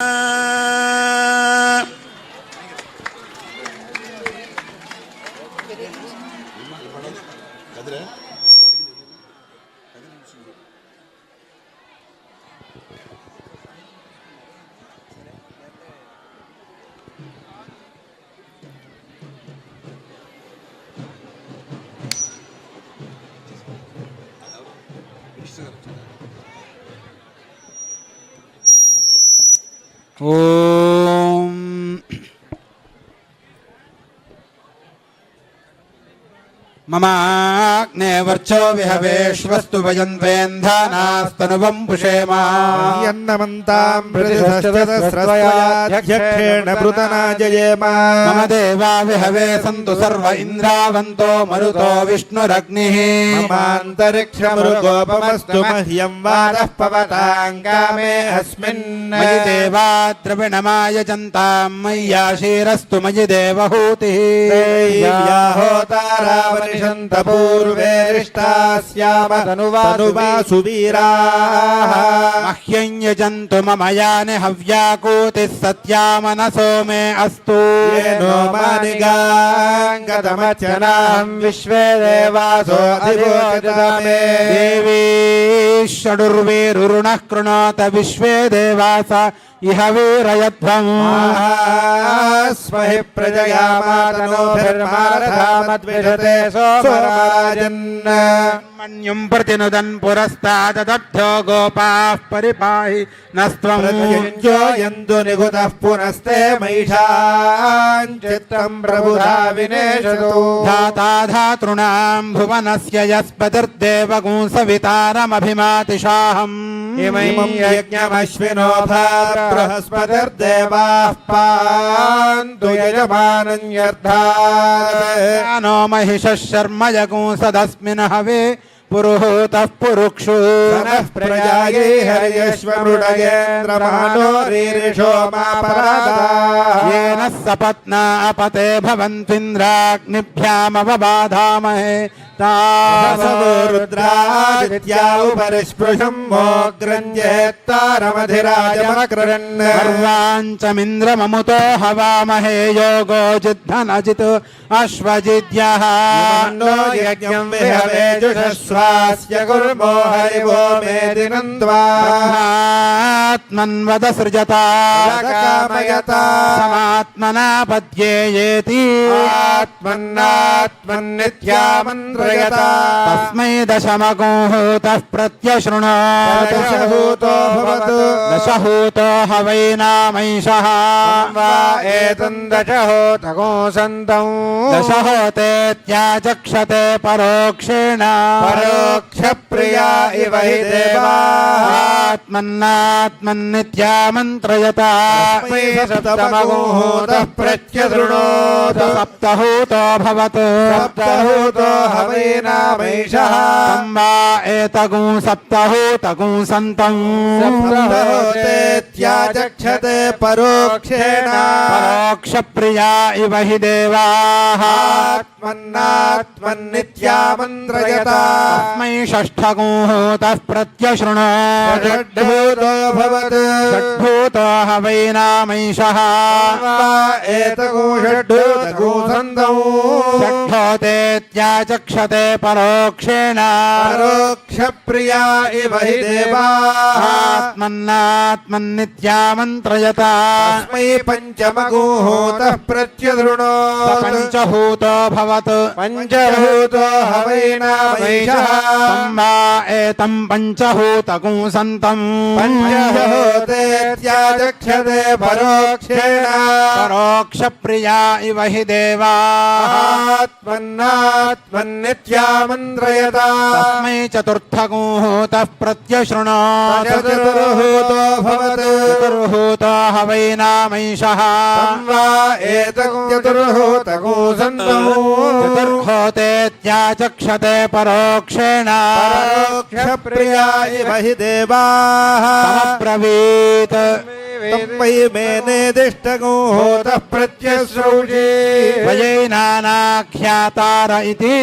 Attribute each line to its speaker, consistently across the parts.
Speaker 1: Uh... ఓం మమాగ్నే వర్చో విహవేష్వస్తు వయంద్వేంధానాస్తనువం పుషేమ
Speaker 2: యన్నమంతాం ప్రతిష్ఠేణ పృతనాజయేమ
Speaker 1: మమ దేవా విహవే సంతు సర్వ ఇంద్రావంతో మరుతో విష్ణురగ్నిః.
Speaker 2: మమాంతరిక్షమృగోపమస్తు మహ్యం వారః పవతాంగామే అస్మిన్
Speaker 1: మయి దేవా ద్రవిణమాయజంతాం మయ్యాశీరస్తు మయి దేవహూతిः.
Speaker 2: హోతారావనిషంత निषन्त पूर्वेरिष्टास्यामदनुवानुवा सुवीराः
Speaker 1: मह्यं यजन्तु ममयानि हव्याकूतिः सत्या मनसो मे अस्तु
Speaker 2: नो मानिगाङ्गतमचनां विश्वे देवासो
Speaker 1: अधिभोजदामे देवी षडुर्वीरुणः कृणोत विश्वे देवास इह
Speaker 2: वीरयध्वम् धीमहि प्रजयामातनोभिर्मारथामद्विषते सोमराजन्
Speaker 1: मन्युम् प्रतिनुदन् पुरस्ताददर्थो गोपाः परिपाहि
Speaker 2: नस्त्वमुञ्जो यन्तु निगुतः पुनस्ते मैषाञ्चित्तम् प्रबुधा विनेशतो
Speaker 1: धाता धातॄणाम् भुवनस्य यस्पतिर्देवगुंसवितारमभिमातिशाहम्
Speaker 2: इमैमम् यज्ञमश्विनो बृहस्पतिर्देवाः पान्तु यजमानन्यर्थात्।
Speaker 1: महिष महिषः शर्म यगुंसदस्मिन् हवे पुरुहूतः पुरुक्षु।
Speaker 2: नः प्रजायै हर्यश्वमृडयेन्द्रमानो रीरिषो मापरादाः
Speaker 1: येन सपत्ना अपते भवन्त्विन्द्राग्निभ्यामवबाधामहे। రుద్రాదిత్యాపరిస్పృశం
Speaker 2: మోగ్రంజేత్తారమధిరాజమకృణ్వాంచమింద్రమముతో హవామహే యోగో జిద్ధనజిత్ అశ్వజిద్యజ్ఞేజుషస్వాస్య గుర్మో హరివో మే
Speaker 1: దినంద్వాత్మన్వద సృజతామయత
Speaker 2: సమాత్మనా
Speaker 1: పద్యేయేతి ఆత్మన్నాత్మన్నిత్యామంత్ర
Speaker 2: प्रयता।
Speaker 1: तस्मै दशमगोहूतः प्रत्यशृणोत्।
Speaker 2: दशहूतो
Speaker 1: दशहूत दशहूतो हवै नामैषः।
Speaker 2: वा सत दशहोते चक्षते
Speaker 1: दशहोतेत्याचक्षते परोक्षेण।
Speaker 2: परोक्षप्रिया इव हि देवात्मन्नात्मन्नित्यामन्त्रयता सप्तमगोहूतः प्रत्यशृणोत्।
Speaker 1: सप्तहूतो भवतु।
Speaker 2: सप्तहूतो हवै
Speaker 1: नामैषः सम्भा एतगु तगु सन्तौ
Speaker 2: त्याजक्षते परोक्षेण।
Speaker 1: इव हि देवाः। आत्मन्नात्मन्नित्यामन्त्रयतास्मै षष्ठगो प्रत्यशृण प्रत्यशृणो वै नामैषः।
Speaker 2: एतगो षड्भूतगो
Speaker 1: ते परोक्षेण।
Speaker 2: परोक्षप्रिया इव हि
Speaker 1: देवात्मन्नात्मन्नित्यामन्त्रयता
Speaker 2: तस्मै पञ्चमगोहोतः प्रत्यदृणो।
Speaker 1: पञ्चहूतो भवतु।
Speaker 2: पञ्चहूतो
Speaker 1: हवैना वा एतम् पञ्चहूतकुंसन्तम्
Speaker 2: पञ्चहूतेत्याचक्षते परोक्षेण।
Speaker 1: परोक्षप्रिया इव हि देवात्मन्नात्मन्नित्
Speaker 2: नित्यामन्त्रयत
Speaker 1: तस्मै चतुर्थको होतः
Speaker 2: प्रत्यशृणात्। चतुर्होतो भवत्।
Speaker 1: चतुर्होतो हवै नामैषः।
Speaker 2: वा एतच्चतुर्होतको सन्तमो।
Speaker 1: चतुर्होतेत्याचक्षते परोक्षेण।
Speaker 2: परोक्षप्रिया इव हि देवाः।
Speaker 1: प्रवीत्
Speaker 2: तपै मेने दिष्टगोहोतः प्रत्यश्रौजे
Speaker 1: भजैनानाख्यातार इति।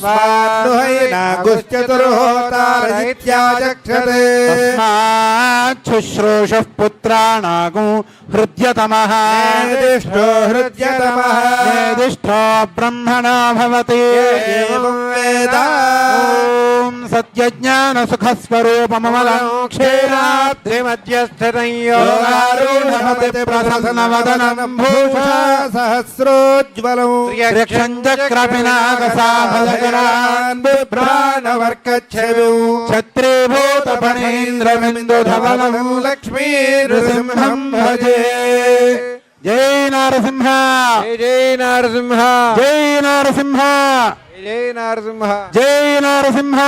Speaker 2: स्वान्नुहैनागुश्चतुर्होतार इत्याचक्षते
Speaker 1: तस्माच्छुश्रूषः पुत्राणागु हृद्यतमः।
Speaker 2: दिष्टो हृद्यतमः।
Speaker 1: दिष्टो ब्रह्मणा भवति।
Speaker 2: एवं वेदा।
Speaker 1: ॐ सत्यज्ञानसुखस्वरूपममलं
Speaker 2: योगारूढमति प्रसन्नवदनं भूषा सहस्रोज्ज्वलम्
Speaker 1: त्र्यक्षं चक्रपिनाकसाभजगणान्
Speaker 2: बिभ्राणवर्कच्छविौ
Speaker 1: छत्रीभूतफणीन्द्रबिन्दुधवलं
Speaker 2: लक्ष्मी नृसिंहं भजे
Speaker 1: जय नरसिंह
Speaker 2: जय नरसिंह
Speaker 1: जय नरसिंह
Speaker 2: జై
Speaker 1: నరసింహ. జై
Speaker 2: నరసింహ.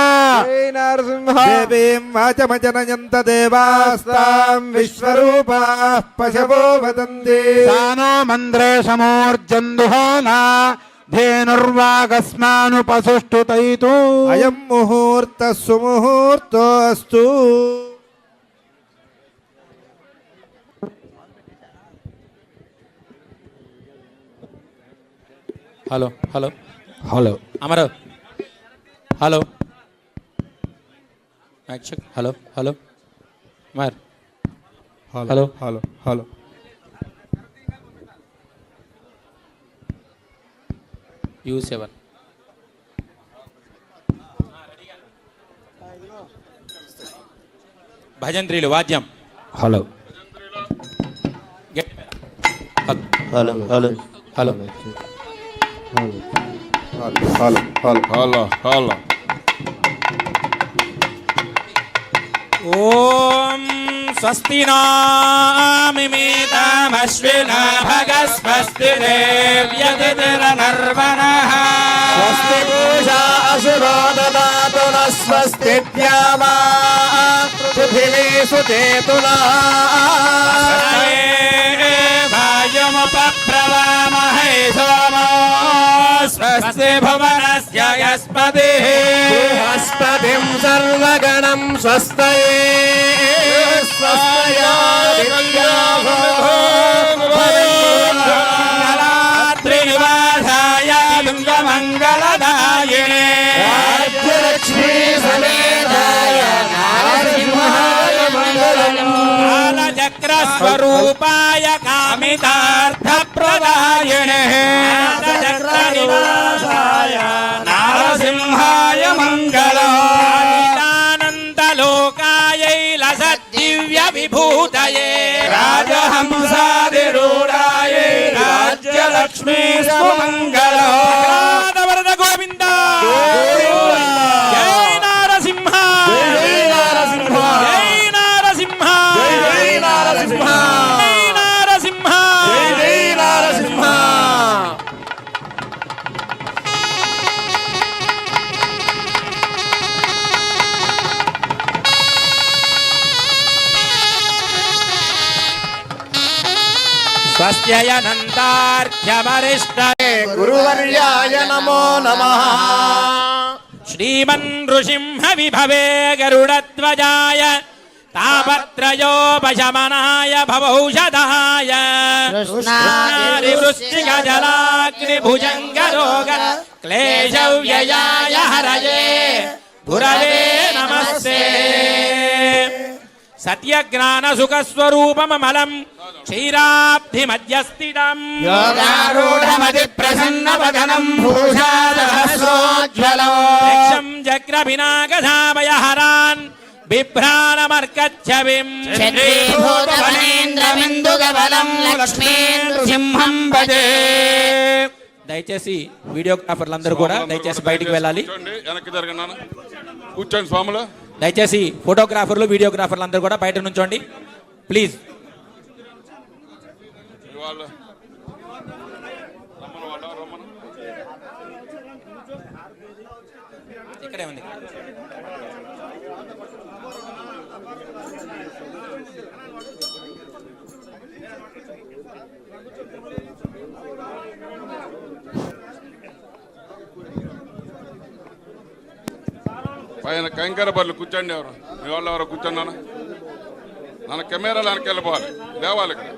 Speaker 2: జై నరసింహ. దేవీం వాచమజనయంత దేవాస్తాం విశ్వరూపా పశవో
Speaker 1: వదంతి. సానో మంద్రేశమోర్జందుహానా ధేనుర్వాగస్మాను
Speaker 2: పశుష్టు తైతు అయం
Speaker 3: ముహూర్త సుముహూర్తోస్తు
Speaker 2: hello
Speaker 3: hello. Hello Amar hello hello hello Amar hello.
Speaker 2: Hello hello
Speaker 3: you seven భజంత్రీలు వాద్యం
Speaker 2: హలో
Speaker 3: గట్టి.
Speaker 4: Hello hello
Speaker 3: hello
Speaker 2: hello hello
Speaker 5: hello hello
Speaker 3: ఓం స్వస్తి నామిమీతమశ్విన భగ స్వస్తి దేవ్యతిరనర్వణ
Speaker 4: స్వస్తి పూషా అసురో దదాతు
Speaker 3: శ్రీ భువనస్య యస్పతి
Speaker 4: బృహస్పతిం సర్వగణం స్వస్తయే
Speaker 3: కాలచక్రస్వరూపాయ కామితార్థప్రదాయినే కాలచక్రనివాసాయ నారసింహాయ మంగళానందలోకాయై లసద్దివ్య విభూతయే రాజహంసాదిరూఢాయై రాజ్యలక్ష్మీ నరసింహ నరసింహ నరసింహ స్వస్యనంతార్ఘ్యమరిష్టే
Speaker 4: గురువర్యాయ నమో నమః.
Speaker 3: శ్రీమన్ నృసింహ విభవే గరుడధ్వజాయ తాపత్రయోపశమనాయ భవౌషధాయ వృష్టిగజలాగ్నిభుజంగరోగ క్లేశవ్యయాయ హరయే గురవే నమస్తే సత్యజ్ఞాన సుఖస్వరూపమలం క్షీరాబ్ధిమధ్యస్థితం
Speaker 4: యోగారూఢమతి ప్రసన్నవదనం
Speaker 3: బిభ్రాణమర్కచ్చవిం
Speaker 4: చంద్రీభూతఫణీంద్రమిందుగబలం లక్ష్మీనృసింహం భజే
Speaker 3: దయచేసి వీడియోగ్రాఫర్లు అందరూ కూడా దయచేసి బయటికి వెళ్ళాలి.
Speaker 5: కూర్చోండి వెనక్కి జరగన్నాను కూర్చోండి స్వాములు.
Speaker 3: దయచేసి ఫోటోగ్రాఫర్లు వీడియోగ్రాఫర్లు అందరూ కూడా బయట నుంచోండి. ప్లీజ్. ఇక్కడే ఉంది.
Speaker 5: పైన కైంకర బర్లు కూర్చోండి ఎవరు? మీ వాళ్ళు ఎవరు కూర్చున్నాను నాన్న కెమెరాలు వెనక్కి వెళ్ళిపోవాలి. లేవాలి ఇక్కడ.